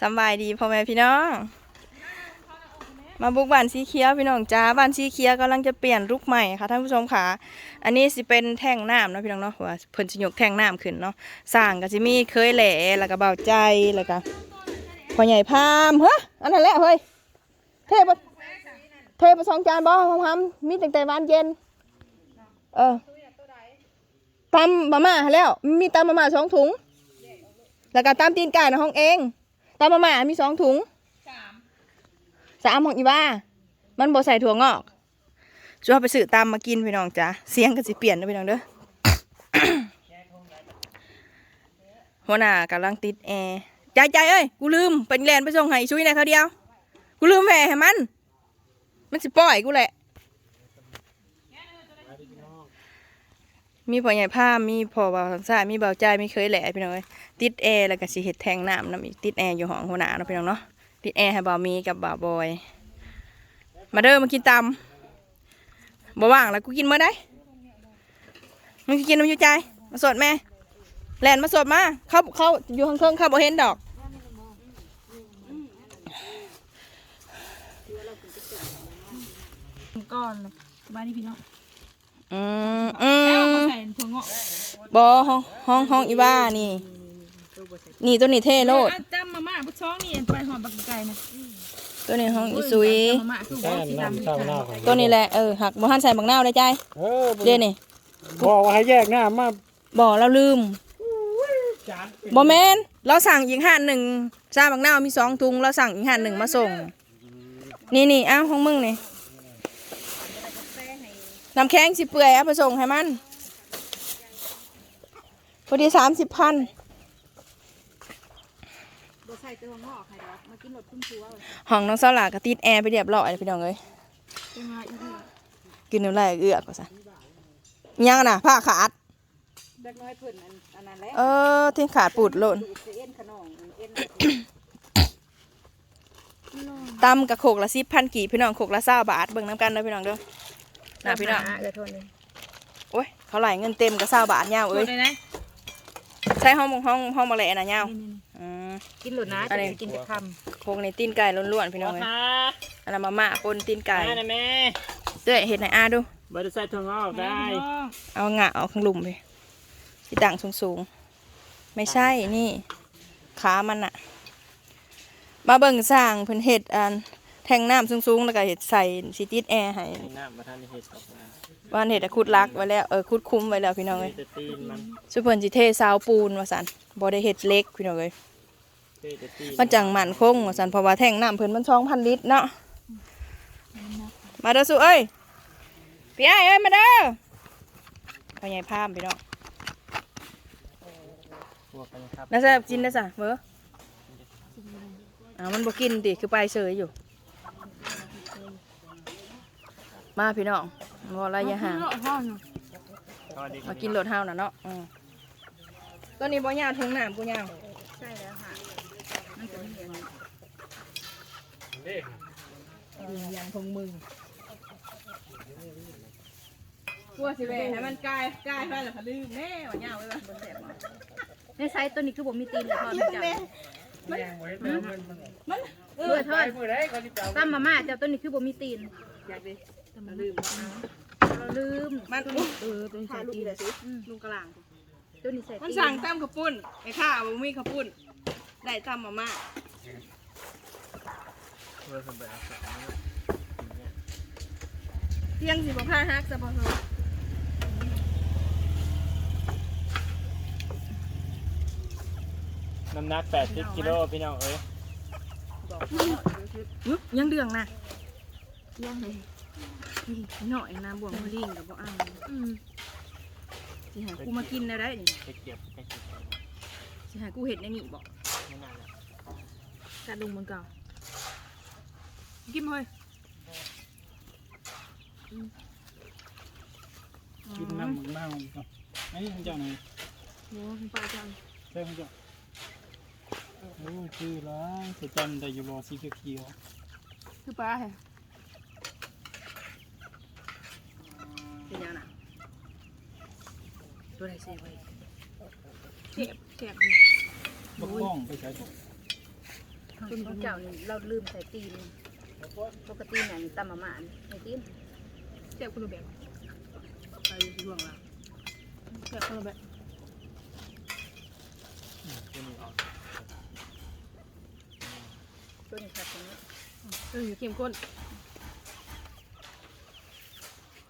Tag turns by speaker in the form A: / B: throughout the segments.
A: สบายดีพ่อแม่พี่น้อง มาบุกบ้านสีเขียวพี่น้องจ้าบ้านสีเขียวกำลังจะเปลี่ยนลูกใหม่ค่ะท่านผู้ชมค่ะ อันนี้สิเป็นแท่งน้ำเนาะพี่น้องเนาะว่าเพิ่นสิยกแท่งน้ำขึ้นเนาะสร้างก็สิมีเคยแหล่แล้วก็เบาใจแล้วก็พ่อใหญ่พามเฮ้ยอันนั้นแหละเฮ้ยเทปเทปสองจานบ่พามมีตั้งแต่วันเย็น เออตำมาม่าแล้ว มีตำมาม่าสองถุง แล้วก็ตำตีนไก่ในห้องเอง ตำมาม่ามีสองถุงสามของอีบ้ามันบ่ใส่ถั่วงอกช่วยไปซื้อตามมากินพี่น้องจ้ะเสียงก็สิเปลี่ยนนะพี่น้องเด้อหัวหน้ากำลังติดแอร์ใจใจเอ้ยกูลืมเป็นแลนไปส่งให้ช่วยในเขาเดียว กูลืมแหวให้มัน มันสิปล่อยกูแหละ มีพ่อใหญ่ผ้ามีพ่อเบาสังสามีเบาใจมีเคยแหละพี่น้องเอ้ยติดแอร์แล้วก็สิเฮ็ดแทงน้ำน้ำอีกติดแอร์อยู่ห้องหัวหน้าเนาะพี่น้องเนาะติดแอร์ให้บ่าวมีกับบ่าวบอย มาเด้อมากินตำบ่ว่างแล้วกูกินเมื่อได้มึงกินน้ำอยู่ใจมาสดแม่แลนมาสดมาเขาเขาอยู่ข้างเครื่องเข้าบ่เห็นดอก
B: ก่อนเลยบ้านนี้พี่น้อง
A: อืมอื
B: แล้วเอา
A: ม
B: ใส่ถั่วงอก
A: บ่ห้องห้องห้องอีบ้านี่ นี่ตัวนี้เท่โลด
B: อะจำมาม่าบุช้องนี่ไปหอมบักไก่นะ
A: ตัวนี้ห้องอีซุย
B: จำมาม่าคือว่าสีดำ
C: เศร้าหน้าของ
A: ตัวนี้แหละเออหักบ่หันใส่บักนาวได้ใจ
C: เออ
A: เดี๋ยวนี่
C: บอกว่าให้แยกหน้ามา
A: บ่เราลืม
C: จาน
A: บ่แม่นเราสั่งอีกห่านหนึ่งซาบักนาวมีสองถุงเราสั่งอีกห่านหนึ่งมาส่ง นี่นี่อ้าวของมึงนี่ น้ำแข็งสิเปื่อยเอาไปส่งให้มันพอดีสามสิบพัน
B: บใส่ถั่วงอให้อกมากินรสคุ้มชัว
A: ห้องน้องสลากก็ติดแอร์ไปเรียบร้อยแล้วพี่น้องเอ้ย
B: เป็นไงอีกที
A: กินน้ำลายเอือกว่าซะยังน่ะผ้าขาด
B: เด็กน้อยเพิ่นอันอันนั้นแหละ
A: เออที่ขาดปูดหล่น
B: ดูสิเอ็นขนมเอ็น
A: ตำกับโขกละสิบพันกี่พี่น้องโขกละเศร้าบาทเบิ่งน้ำกันเด้อพี่น้องเด้อ น่ะพี่น้อง
B: เออโทษเลย
A: โอ้ยเขาไหลเงินเต็มกับเศร้าบาทยาว
B: โท
A: เอ้
B: ษ
A: ย
B: เลยนะ
A: ใช้ห้องห้องห้องมาแหละนะยาว
B: นี่
A: อืม
B: ๆกินหลุดนะ
A: อะไร
B: จะกินแต่ค
A: โคงในตีนไก่ล้วนๆพี่น้องเอ้ย
C: ค่ะ
A: อันนั้นมาม่าปนตีนไก่
C: ได้นะแม่
A: เด้อเห็ดในอาดู
C: บริษัททองออกำได้
A: เอางะเอาข้างหลุมไปที่ดังสูงๆ ไม่ใช่นี่ขามันอะมาเบิ่งสร้างเพิ่นเห็ดอัน แทงน้ำสูงๆ แล้วก็เห็ดใส่สิติดแอร์ให้
C: น้ำมาทานในเห็ดออกมา
A: ว่านเห็ดอะคุดลักไว้แล้วเออคุดคุ้มไว้แล้วพี่น้องเอ้ย
C: เตตีนมัน
A: สุเพิ่นสิเทซาวปูนว่าซั่นบ่ได้เฮ็ดเล็กพี่น้องเอ้ย
C: เตตีน
A: มันจังมั่นคงว่าซั่นเพราะว่าแท่งน้ำเพิ่นมัน2,000ลิตรเนาะมาเด้อสุเอ้ยพี่ไอ้ายเอ้ยมาเด้อพ่อใหญ่พามพี่น้อง
C: พวกกันครับ
A: น่าจะกินได้ซะเบ้ออ้าวมันบ่กินติคือไปเฉยอยู่ มาพี่น้องบ่ระยะห่าง
B: พ่อเนาะ
C: สวัสดี
A: มากินรถเฮาน่ะเนาะอือตัวนี้บ่ยาวถึงน้ำกูยาว
B: ใช่แล้วค่ะมันจะมีอย่างนี้
A: อย่างของมึงกลัวสิแหวให้มันกลายกลายไปแล้วก็ลืมแน่ว่ายาวไว้บ่แซ่บบ่
B: ในไซส์ตัวนี้คือผมมีตีนเลยพ่อ
A: ยื
B: พี่
A: น
B: จับ
A: แม่
B: เพื่อทอด
C: มือได้เขาที่เปล่า
B: ตั้มมาม่าเจ้าตัวนี้คือผมมีตีน
A: อยากดิ
B: ลืมเราลืม
A: มัน
B: เออตัวนี้ใส่
A: ถ่ายรูป
B: ตีน
A: เดี๋ยวสิ
B: ลุงกระหล่างตัวนี้ใส่
A: มัน
B: ตีน
A: สั่งตำข้าวปุ้นไอ้ข้าวบ่มีข้าวปุ้นได้ตำมาม่า
C: เพื่อสบาย
A: เที่ยงสิบ่พาฮักซะบ่เฮา
C: น้ำหนัก80กิโลพี่น้องเอ้ย
A: อึ๊บยังเดืองนะยังเลยนี่ หน่อยน้ำบวงมะลิงกับบ่เอาอืมสิให้กูมากินได้ได้นี่
C: ไปเก็บไปเก็บ
A: สิให้กูเฮ็ดในนี่บ่
C: ไม่นานแล้ว
A: กะลุงมันเก่ากินบ่เฮ้ย
C: กินน้ำหมึกเน่าอีกก่อนไอ้ของเจ้าหน่อย
A: โอ้คุณป้าจัง
C: ใช่ของเจ้าโอ้คือร้ายจะจำได้อยู่รอสีเขียว
A: คือป้าแฮะเป็นยังน่ะ ตัวไหนเสียไว้เจ็บเจ็บนี่
C: ๆบักบ้องไปใส่ถุง
B: ของเจ้านี่เราลืมใส่ตีนปกติเนี่ยนี่ตำมาม่านี่ใส่ตีน
A: เจ็บคนละแบบไปช่วงละเจ็บคนละแบบ
C: อืมตัวนี้ออก
B: ตัวนี้ครับตรงนี้
A: เออเข้มข้น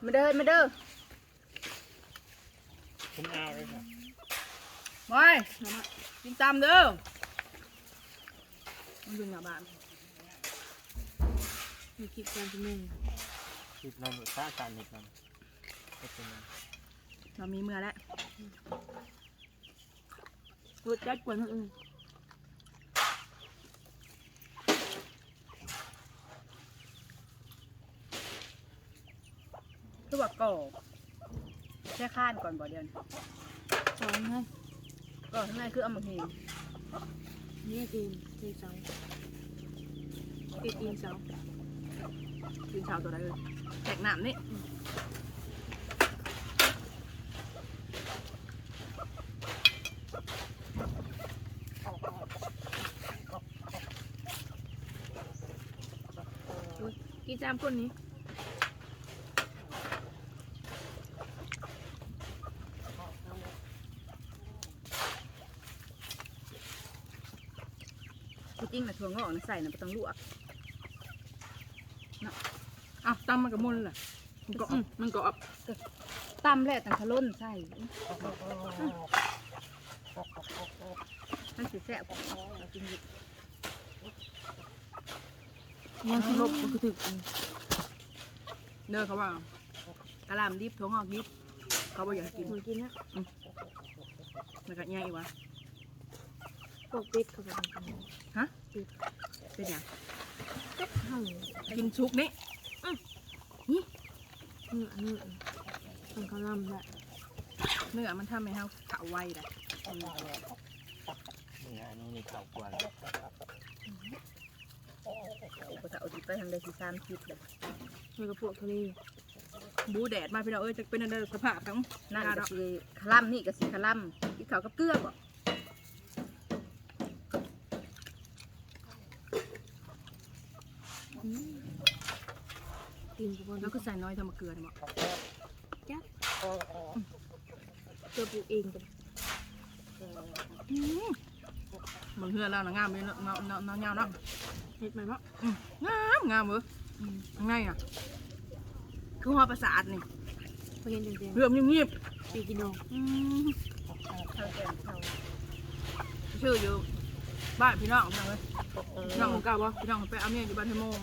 B: มาเด้อมาเด้อ
C: ผมเอาเลยครับ
A: บอยกินตามเด้อมันเป็นหน้าบ้านมีคลิปการเป็นหนึ่ง
C: คิดเราหนุนท่าการนิดนึงก็เป็น
A: เรามีเมื่อแล้วรถจัดกวนคนอื่น
B: คือว่าก่อ แค่ข้านก่อนบ่เดียวนี้
A: สอนให้
B: ก่อข้างในคือเอามาเฮง
A: นี่ทีมทีมเสาทีทีมเสาทีมเสาตัวใดเลยแตกหนามนี่อุ๊ยกินจามคนนี้
B: ริงน่ะถั่วงอกน่ะใส่น่ะบ่ต้องลวก
A: อะตำมันกับมุนแหละมันก็อืมมันก็อับ
B: ตำแล้วตั้งทะล้นใส่มันสิแซ่บเอากินดิบ
A: ยังคือลบมันคือถึกอืมเด้อเขาว่ากะหล่ำดิบถั่วงอกดิบเขาบอกอยากกินกินนะมันก็แย่อีกวะ
D: พวกปิดเขาไปทำกัน
A: ฮะ เป็นอย่าง
D: ห้อง
A: กินชุกนี่
D: เนื้อเนื้อมันเขาล่ำแหละ
A: เนื้อมันทำให้เฮาขาวไวได้
C: นี่อันนี้นี่เข่ากวน
B: บ่ถ้าเอาดิบไปทางใดสิสามคิดเลย
D: เนื้อกับพวกทะเล
A: บูแดดมาพี่น้องเอ้ยจะเป็นอันเดอร์สภาพทั้ง
B: นั่น
A: กาด
B: ก็
A: อก
B: สิคล่ำนี่ก็สิคล่ำกินข้าวกับเกลือบ่
D: ตีนกับพวก
A: แล้วก็ใส่น้อยทำมาเกลือเนี่ยบอก
D: เกลือปลูกเองกัน
A: บางเฮือแล้วนะงามเลยเนาะเนาะเนาะเนาะเนาะเนาะ
D: เห็ดไหมเนาะ
A: งามงามเว้ยข้างในอะคือหัวประสาทนี่
D: พอเห็นเต็ม
A: เรื่องเงียบ
D: ๆปีกินโน
A: ๆอืม
B: ข้าวแกงข้าว
A: ชื่ออยู่บ้านพี่น้องพี่น้องเลยพี่น้องของเก่าบ่พี่น้องไปเอาเมียอยู่บ้านเทโมง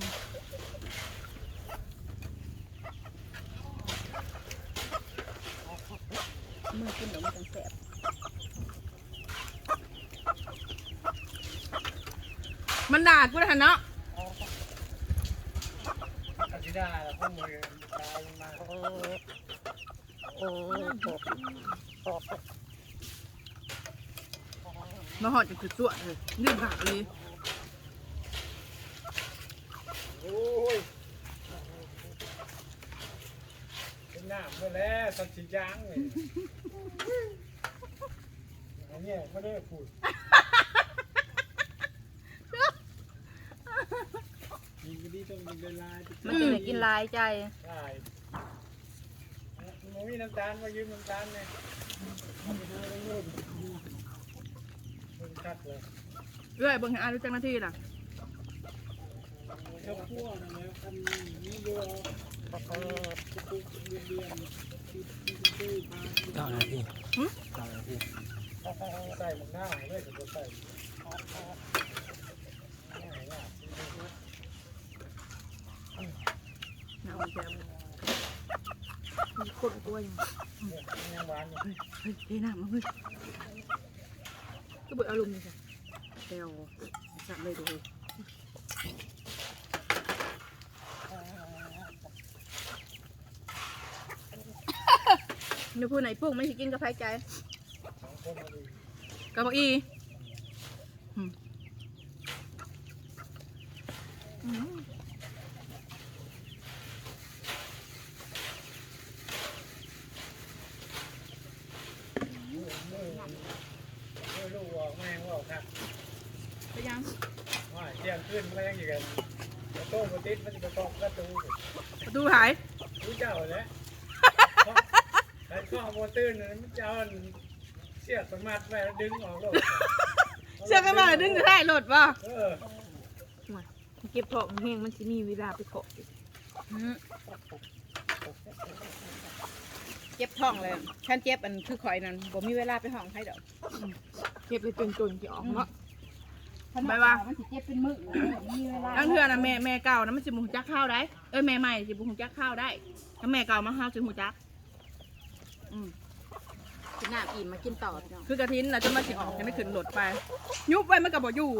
B: มือกินแล้วมันจังแซ่บ
A: มันด่ากูนะเนาะ
C: อาทิตย์ได้แล้วพวกมือตายมา
A: มาหอดจะคือสวดเลยลื่นขาเลย
C: โอ้ยเป็ นน้ำไปแล้วสัตว์สีจางเลยอันนี้ไม่ได้พูดยิงก็ดีต้องยิงเวลาจะ
B: มันจะได้กินหลายใจ
C: ได้มันมีน้ำตาลมายืมน้ำตาลเนี่ยมันคัดเลย
A: เอ้ยเบิ่งให้อารู้จักหน้าที่ล่ะ
C: ข้าวคั่วนะแล้วคันนี้โย เก้านาทีเก้านาทีใส่หมกหน้าเลยจะใส่
A: หนาวแซ่บ
D: มีคนกล้วยอย่าง
C: ยังหวานอยู่
A: เฮ้ยเฮ้ยน้ำมาเฮ้ย
D: ก็เบิดอารมณ์เลยจ้ะ
B: แซ่บจัดเลยดู นึกพูดไหนปุ้งไม่สิกินกับไผใจ
C: สองคนมาดี
A: กระเพาะอีอืมอืม
C: มือมือลูกออกแมงออกครับ
A: ไปยัง
C: ไม่เที่ยงขึ้นมันยังอยู่กันแล้วโต้มาติดมันจะกระประตู
E: ประตูหาย
C: รู้เจ้าแล้ว ไอ้ข้อมอตื้นนั้นมันเจ้าเสียบสมัดไว้แล้วดึงออกโลก
E: เชื่อกันมาดึงจะได้รถป่ะ
C: เออ
D: เก็บของแห้งมันสิมีเวลาไปเถาะ
E: เจ็บท้องเลยฉันเจ็บอันคือข่อยนั่นบ่มีเวลาไปห้องใครดอก
D: เก็บไปจนจนๆที่ออกเนาะ
E: ไปว่า
B: มันสิเจ็บเป็นมือมีเวลา
E: ตั้งเทื่อนะแม่แม่เก่านะมันสิบุหูจักข้าวได้ เอ้ยแม่ใหม่สิบุหูจักข้าวได้ถ้าแม่เก่ามาข้าวสิหูจัก อืม
B: กินน้ำอิ่มมากินต่อพี่น้อง
E: คือกระทินนะจะมาสิออกจะไม่ขึ้นรถไป ยุบไว้มันก็บ่อยู่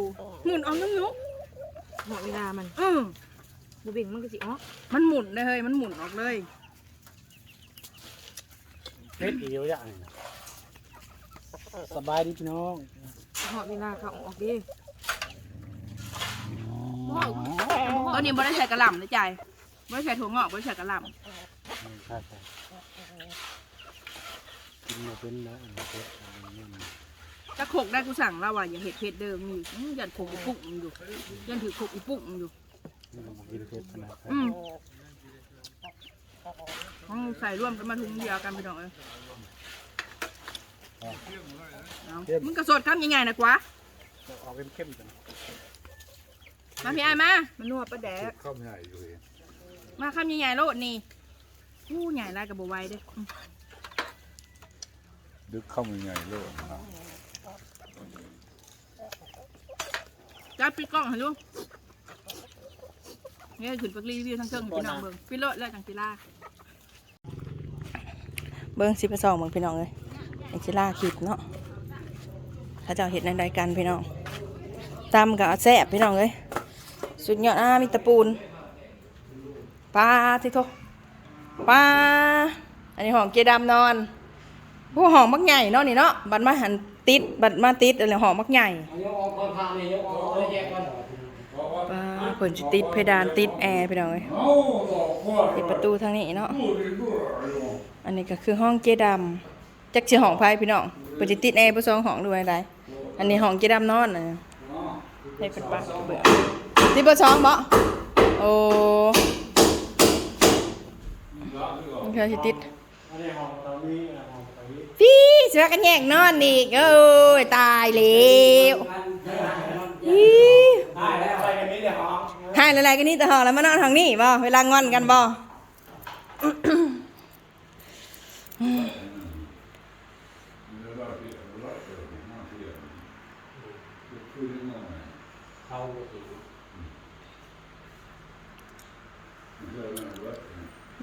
E: หมุนออกยุบยุบ
D: เหมาะเวลามัน
E: อือ
D: บ่เบ่งมันก็สิออก
E: มันหมุนเลยเฮ้ยมันหมุนออกเลย
C: เฮ็ดอีกอย่างสบายดีพี่น้อง
D: เหมาะเวลาเขาออกเดิ
E: ตอนนี้บ่ได้ใส่กระหล่ำนะใจายบ่ได้ใส่ถั่วงอกบ่ได้ใส่กระหล่
C: ใช่ใช่ กินมาเป็นแล้วอันนี้เฮ็ดอันนี้มันำ
E: จะโขกได้กูสั่งแล้วว่าอย่าเห็ดเผ็ดเดิมมีอยู่อื้อยันโขกอีปุ๊กมันอยู่ยันถือโขกอีปุ๊กมันอยู่
C: มันบ่กินเฮ็ดขนาดนั้น
E: อืมเอาใส่ร่วมกันมาถุงเดียวกันไปดอกเอ้ยเอามึงกระสดคำใหญ่ๆนะกว่า
C: ออกเข้มๆกัน
E: มาพี่ไอ้ายมามันนัวประแดก
F: เข้าไม่ได้อยู่เอง
E: มาคำใหญ่ๆโลดนี่อู้ใหญ่ไรกับบไหวเด้ออืม
F: ดึกเข้าไม่ไงโลกนะ
E: จัดปิดกล้องให้ลูกเนี่ยขึ้นปักรีวิวทั้งเครื่องพี่น้องเบิ่งปิดโลดแล้วจังสิล่า
A: เบิ้งสิไปสองเบิ้งพี่น้องเลยไอจิล่าคลิปเนาะถ้าเจ้าเห็ดในใดกันพี่น้องตำกับแซ่บพี่น้องเลยสุดยอดอ่ามีตะปูนปลาที่โทปลาอันนี้หอมเกดำนอน ผู้หอมมักใหญ่เนาะนี่เนาะบัดมาหันติดบัดมาติดอะไรหอมมักใหญ่ปลาผลจะติดเพดานติดแอร์พี่น้องเลยติดประตูทางนี้เนาะอันนี้ก็คือห้องเจดำจักสิห้องไพ่พี่น้องเปิดติดแอร์บ่ซองห้องด้วยได้อันนี้ห้องเจดำนอนน่ะให้เป็นปากเบื่อติดบ่ซองบ่โอ้มันคือสิติด
C: อันนี้ห้องตรงนี้
A: พี่เสือกันแยกนอนอีกโอ้ยตายแล้วอี๋
C: ได้แล้วไปกันนี้เดี๋ยวห้อง
A: ให้อะไรกันนี่แต่ห้องแล้วมานอนห้องนี้บ่เวลางอนกันบ่
C: เขา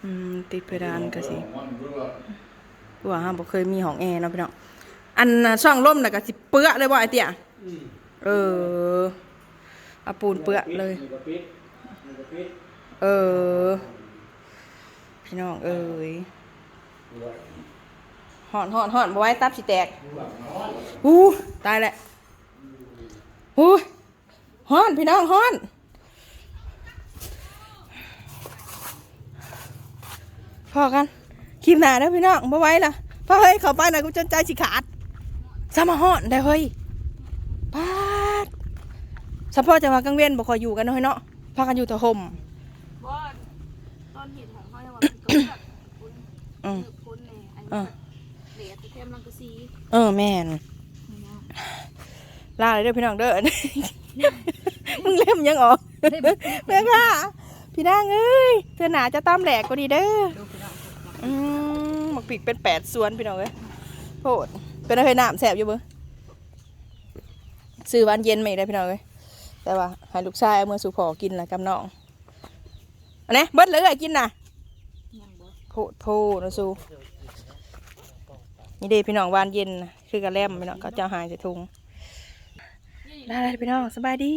A: อืมติดเพดานก็สิ ว่าห้ามบ่เคยมีห้องแอร์เนาะพี่น้องอันน่ะช่องล่มน่ะก็สิเปื้อเลยบ่ไอเตี้ยเออเอาปูนเปื้อเลย
C: นี่ก็ปิดนี่ก็ปิด
A: เออ พี่น้องเอ้ยหอนหอนหอนบ่ไว้ตับสิแตกอู้ตายแล้วอู้หอนพี่น้องหอนพอกัน คลิปหน้าเด้อพี่น้องบ่ไหว้ล่ะพอเฮ้ยเข้าไปน่ะกูจนใจสิขาดสมาหอนได้เฮ้ยปาดสะพอจะว่ากลางเว้นบ่ค่อยอยู่กันเนาะเฮ้ยเนาะพากันอยู่แต่ห่ม
D: บ่ตอนเห็นของเขาจะว่ามันก็แบบคน
A: อืม
D: คนแน่อัน
A: อะ
D: นี้เหลือแต่แค่มันก็ซี
A: เออแม่นลาเลยเด้อพี่น้องเด้อมึงเล่มยังออกแม่ค่ะพี่นางเอ้ยเธอหนาจะตามแหลกกว่าดีเด้อ อืมหมักปีกเป็นแปดส่วนพี่น้องเอ้ยโหดเป็นอะไรน้ำแสบอยู่เบ้อซื้อวานเย็นไม่ได้พี่น้องเอ้ยแต่ว่าให้ลูกชายเอามื่อสู่พอกินละกับน้องอันนี้เบิดเลยกินน่ะโพดโพนะสูนี่เด้พี่น้องวานเย็นคือกระแลมพี่น้องก็จะเอาหายใส่ถุงได้เลยพี่น้องสบายดี